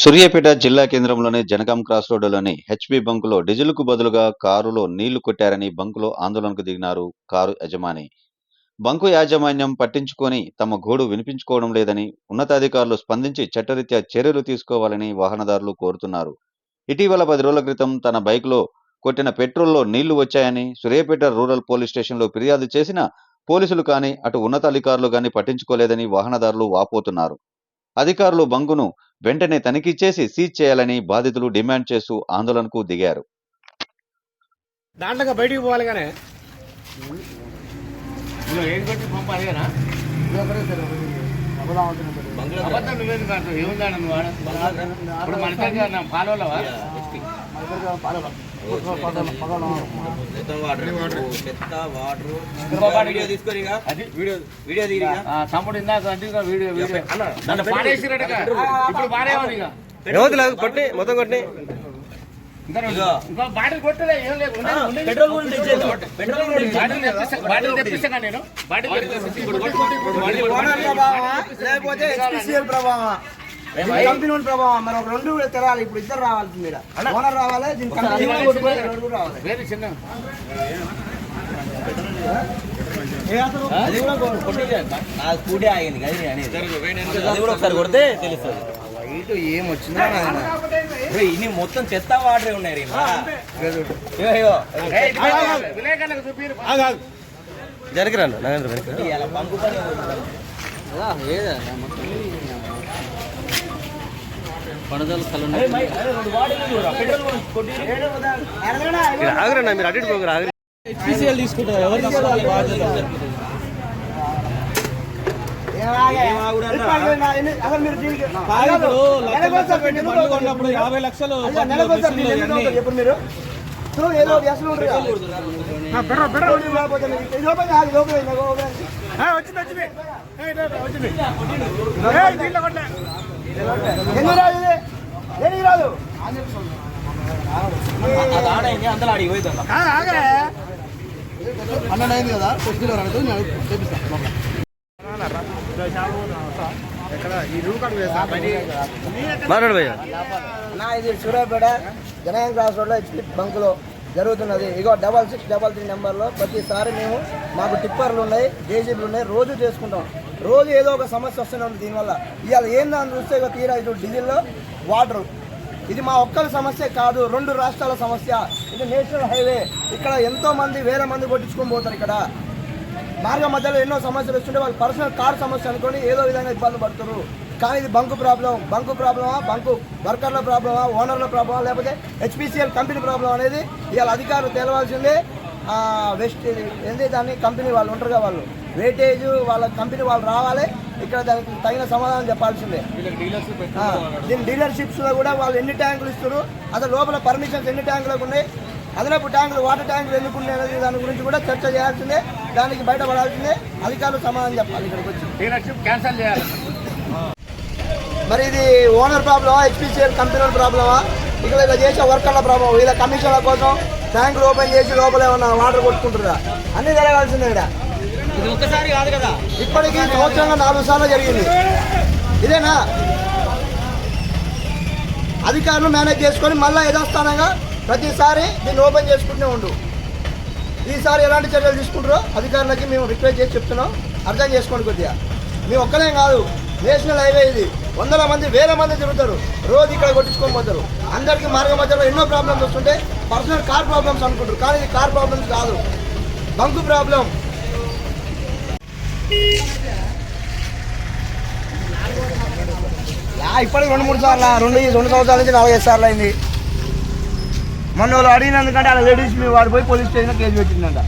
సూర్యాపేట జిల్లా కేంద్రంలోని జనగాం క్రాస్ రోడ్డులోని హెచ్పి బంకులో డీజిల్కు బదులుగా కారులో నీళ్ళు కొట్టారని బంకులో ఆందోళనకు దిగినారు కారు యజమాని. బంకు యాజమాన్యం పట్టించుకొని తమ గోడు వినిపించుకోవడం లేదని ఉన్నతాధికారులు స్పందించి చట్టరీత్యా చర్యలు తీసుకోవాలని వాహనదారులు కోరుతున్నారు. ఇటీవల పది రోజుల క్రితం తన బైక్లో కొట్టిన పెట్రోల్లో నీళ్ళు వచ్చాయని సూర్యాపేట రూరల్ పోలీస్ స్టేషన్లో ఫిర్యాదు చేసిన పోలీసులు కానీ అటు ఉన్నతాధికారులు కానీ పట్టించుకోలేదని వాహనదారులు వాపోతున్నారు. అధికారులు బంకును వెంటనే తనిఖీ చేసి సీజ్ చేయాలని బాధితులు డిమాండ్ చేస్తూ ఆందోళనకు దిగారు. దాంట్లో బయటికి పోవాలి కానీ నువ్వు కొట్టి తమ్ముడు ఇందాక వీడియో వీడియో ఇప్పుడు ఎవరు కొట్టి మొత్తం కొట్టి. బాటిల్ కొట్టలే ఏం లేదు పెట్రోల్ పెట్రోల్ బాటిల్ తెప్పిస్తా- నేను బాటిల్ లేకపోతే కంపెనీ ప్రభావం మరి ఒక రెండు కూడా తెరాలి ఇప్పుడు ఇద్దరు రావాల్సింది ఈడ. ఓనర్ రావాలి దీని కంపెనీ రావాలి. వేరే చిన్న. అది కూడా కొట్టింది. నా స్కూటీ ఆగింది కదా అనేది. అది కూడా ఒకసారి కొడితే తెలుస్తుంది. ఇటు ఏం వచ్చిందో ఇప్పుడు ఇన్ని మొత్తం చెత్త వాటరే ఉన్నాయి రీ మా. ఇగో, ఇగో. విలేకరులకు చూపిరు. జరిగిరాను ఇవాళ బంకు పని అరే మై, మీరు ఆగురన్నా మీరు అటు పోగురు ఆగురు. నెలకొకసారి పెట్టి ఎందుకు అవుతుంది? యాభై లక్షలు మీరు ఏదో. పెట్రోల్ లేకపోతే కాదు, అయింది, అయింది. రాదు? దేనికి రాదు అందులో ఆడికి పోయిద్దాం మాట్లాడు భయ్యా. నా ఇది సూర్యాపేట జనగాం క్రాస్ రోడ్లో హెచ్పి బంకులో జరుగుతున్నది. ఇగో డబల్ సిక్స్ డబల్ త్రీ నెంబర్లో ప్రతిసారి మేము మాకు టిప్పర్లు ఉన్నాయి జేసీబీలు ఉన్నాయి రోజు చేసుకుంటాం. రోజు ఏదో ఒక సమస్య వస్తూనే ఉంది దీనివల్ల. ఇవాళ ఏందని చూస్తే ఇక తీరా ఇటు డీజిల్లో వాటర్. ఇది మా ఒక్కరి సమస్య కాదు రెండు రాష్ట్రాల సమస్య. ఇది నేషనల్ హైవే. ఇక్కడ ఎంతో మంది వేరే మంది కొట్టించుకొని పోతారు ఇక్కడ. మార్గం మధ్యలో ఎన్నో సమస్యలు వస్తుంటే వాళ్ళు పర్సనల్ కార్ సమస్య అనుకొని ఏదో విధంగా ఇబ్బంది పడుతున్నారు. కానీ ఇది బంకు ప్రాబ్లం. బంకు ప్రాబ్లమా? బంకు వర్కర్ల ప్రాబ్లమా? ఓనర్ల ప్రాబ్లమా? లేకపోతే హెచ్పిసిఎల్ కంపెనీ ప్రాబ్లం అనేది ఇవాళ అధికారులు తెలవాల్సిందే. వెస్ట్ ఏంది దాన్ని? కంపెనీ వాళ్ళు ఉంటారుగా వాళ్ళు. వెయిటేజ్ వాళ్ళ కంపెనీ వాళ్ళు రావాలి. ఇక్కడ దానికి తగిన సమాధానం చెప్పాల్సిందే. దీని డీలర్షిప్స్లో కూడా వాళ్ళు ఎన్ని ట్యాంకులు ఇస్తారు అసలు లోపల పర్మిషన్స్ ఎన్ని ట్యాంకులకు ఉన్నాయి అదనపు ట్యాంకులు వాటర్ ట్యాంకులు ఎందుకు ఉన్నాయి దాని గురించి కూడా చర్చ చేయాల్సిందే దానికి బయటపడాల్సిందే అధికారులు సమాధానం చెప్పాలి ఇక్కడికి వచ్చి. డీలర్షిప్ క్యాన్సిల్ చేయాలి. మరి ఇది ఓనర్ ప్రాబ్లమా హెచ్పిసిఎల్ కంపెనీ ప్రాబ్లమా ఇక్కడ ఇలా చేసే వర్కర్ల ప్రాబ్లం వీళ్ళ కమిషన్ల కోసం ట్యాంకులు ఓపెన్ చేసి లోపల ఏమన్నా వాటర్ కొట్టుకుంటారా అన్ని జరగాల్సిందే ఇక్కడ. ఇప్పటికీ సంవత్సరంలో నాలుగు సార్లు జరిగింది. ఇదేనా? అధికారులు మేనేజ్ చేసుకొని మళ్ళీ యథాస్థానంగా ప్రతిసారి దీన్ని ఓపెన్ చేసుకుంటూనే ఉండు. ఈసారి ఎలాంటి చర్యలు తీసుకుంటారో అధికారులకి మేము రిక్వెస్ట్ చేసి చెప్తున్నాం. అర్థం చేసుకోండి కొద్దిగా. మేము ఒక్కలేం కాదు. నేషనల్ హైవే ఇది. వందల మంది వేల మంది తిరుగుతారు. రోజు ఇక్కడ కొట్టించుకొని పోతారు. అందరికీ మార్గం మధ్యలో ఎన్నో ప్రాబ్లమ్స్ వస్తుంటే పర్సనల్ కార్ ప్రాబ్లమ్స్ అనుకుంటారు. కానీ ఇది కార్ ప్రాబ్లమ్స్ కాదు. బంకు ప్రాబ్లం ఇప్పటికి రెండు మూడు సార్లు రెండు రెండు సంవత్సరాల నుంచి నాలుగైదు సార్లు అయింది. మొన్న వాళ్ళు అడిగినందుకంటే అలా లేడీస్ మీ వాడు పోయి పోలీస్ స్టేషన్ కేసు పెట్టిందంట.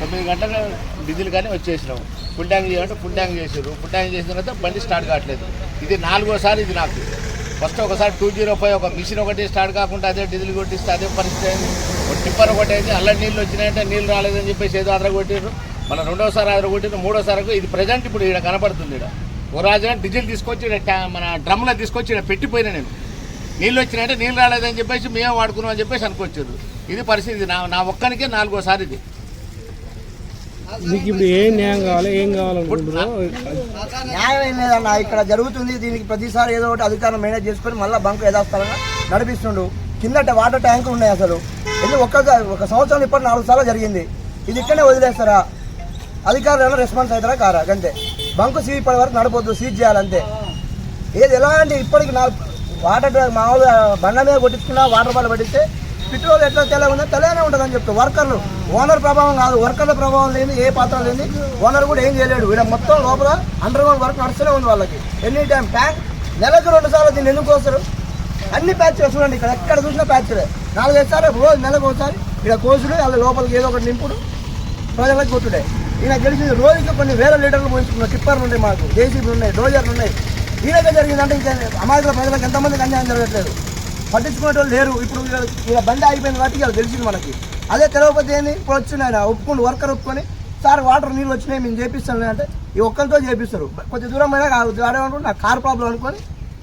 తొమ్మిది గంటల డీజిల్ కానీ వచ్చేసినాం ఫుల్ ట్యాంక్ చేయాలంటే ఫుల్ ట్యాంక్ చేసారు ఫుల్ ట్యాంక్ చేసిన తర్వాత బండి స్టార్ట్ కావట్లేదు. ఇది నాలుగోసారి ఇది నాకు. ఫస్ట్ ఒకసారి టూ జీరో ఫైవ్ ఒక మిషన్ ఒకటి స్టార్ట్ కాకుండా అదే డీజిల్ కొట్టిస్తే అదే పరిస్థితి అయింది. ఒక టిప్పర్ ఒకటి అయితే అల్ల నీళ్ళు వచ్చినాయంటే నీళ్ళు రాలేదని చెప్పేసి ఏదో అదర మన మళ్ళీ రెండోసారి అదర కొట్టిర్రు. మూడోసారి ఇది ప్రజెంట్ ఇప్పుడు ఇక్కడ కనపడుతుంది ఇక్కడ ఓ రాజు డీజిల్ తీసుకొచ్చి మన డ్రమ్లో తీసుకొచ్చి ఇక్కడ పెట్టిపోయినా నేను. నీళ్ళు వచ్చినాయంటే నీళ్ళు రాలేదని చెప్పేసి మేము వాడుకున్నాం అని చెప్పేసి అనుకొచ్చారు. ఇది పరిస్థితి నా నా ఒక్కనికే నాలుగోసారి ఇది మీకు ఇప్పుడు ఏం న్యాయం కావాలి ఏం కావాలనుకుంటున్నారో? న్యాయం ఏం లేదన్న ఇక్కడ జరుగుతుంది దీనికి ప్రతిసారి ఏదో ఒకటి అధికారం మేనేజ్ చేసుకొని మళ్ళీ బంకు యథాస్థలంగా నడిపిస్తుండు. కిందట వాటర్ ట్యాంకులు ఉన్నాయి అసలు. ఎందుకు ఒక్క ఒక సంవత్సరం ఇప్పటి నాలుగు సార్లు జరిగింది. ఇది ఇక్కడనే వదిలేస్తారా? అధికారులు ఏమైనా రెస్పాన్స్ అవుతారా కారా? అంతే బంకు సీజ్ పడే వరకు నడపొద్దు సీజ్ చేయాలంతే. ఏది ఎలాంటి ఇప్పటికి నా వాటర్ ట్యాంక్ మామూలుగా బండ మీద కొట్టించుకున్నా వాటర్ బాల్ పట్టిస్తే పెట్రోల్ ఎట్లా తెల్లగా ఉందో తెల్లగానే ఉంటుందని చెప్తారు. వర్కర్లు. ఓనర్ ప్రభావం కాదు. వర్కర్ల ప్రభావం లేని ఏ పాత్ర లేని ఓనర్ కూడా ఏం చేయలేడు. వీడ మొత్తం లోపల అండర్ గ్రౌండ్ వర్క్ నడుస్తూనే ఉంది వాళ్ళకి. ఎనీ టైం ట్యాంక్ నెలకు రెండు సార్లు దీన్ని ఎందుకు కోస్తారు? అన్ని ప్యాచ్లు చూడండి. ఇక్కడ ఎక్కడ చూసినా ప్యాచ్లే నాలుగైదు సార్లు రోజు నెలకు ఒకసారి ఇక్కడ కోసుడు వాళ్ళ లోపలికి ఏదో ఒకటి నింపుడు ప్రజలకు కొట్టుడే. ఈయన గెలిచింది రోజుకి కొన్ని వేల లీటర్లు పోయించుకున్న టిప్పర్లు ఉన్నాయి మాకు. జేసీబీలు ఉన్నాయి డోజర్లు ఉన్నాయి. ఈయనకే జరిగిందంటే ఇంకా అమాయకుల ప్రజలకు ఎంతమందికి అన్యాయం జరగట్లేదు. పట్టించుకునే వాళ్ళు లేరు. ఇప్పుడు ఇలా- బండి ఆగిపోయింది కాబట్టి ఇలా తెలిసింది మనకి. అదే తెలవకపోతే ఏంది? ఇప్పుడు వచ్చింది ఆయన ఒప్పుకుండు వర్కర్ ఒప్పుకొని సార్ వాటర్ నీళ్ళు వచ్చినాయి మేము చేపిస్తాను అంటే ఈ ఒక్కరితో చేపిస్తారు. కొద్ది దూరం అయినా ఆడేమంటారు నా కార్ ప్రాబ్లం అనుకొని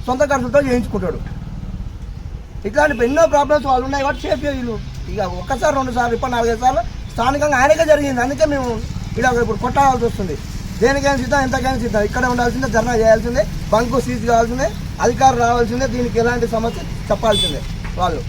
సొంత ఖర్చులతో చేయించుకుంటాడు. ఇట్లాంటి ఎన్నో ప్రాబ్లమ్స్ వాళ్ళు ఉన్నాయి కాబట్టి సేఫ్ వీళ్ళు. ఇక ఒక్కసారి రెండు సార్లు ఇప్పుడు నాలుగైదు సార్లు స్థానికంగా ఆయనకే జరిగింది. అందుకే మేము ఇలా ఇప్పుడు కొట్టాల్సి వస్తుంది. దేనికైనా సిద్ధం ఎంతకైనా సిద్ధం. ఇక్కడ ఉండాల్సిందే ధర్నా చేయాల్సిందే బంకు సీజ్ కావాల్సిందే అధికారులు రావాల్సిందే దీనికి ఎలాంటి సమస్య చెప్పాల్సిందే. వాళ్ళు.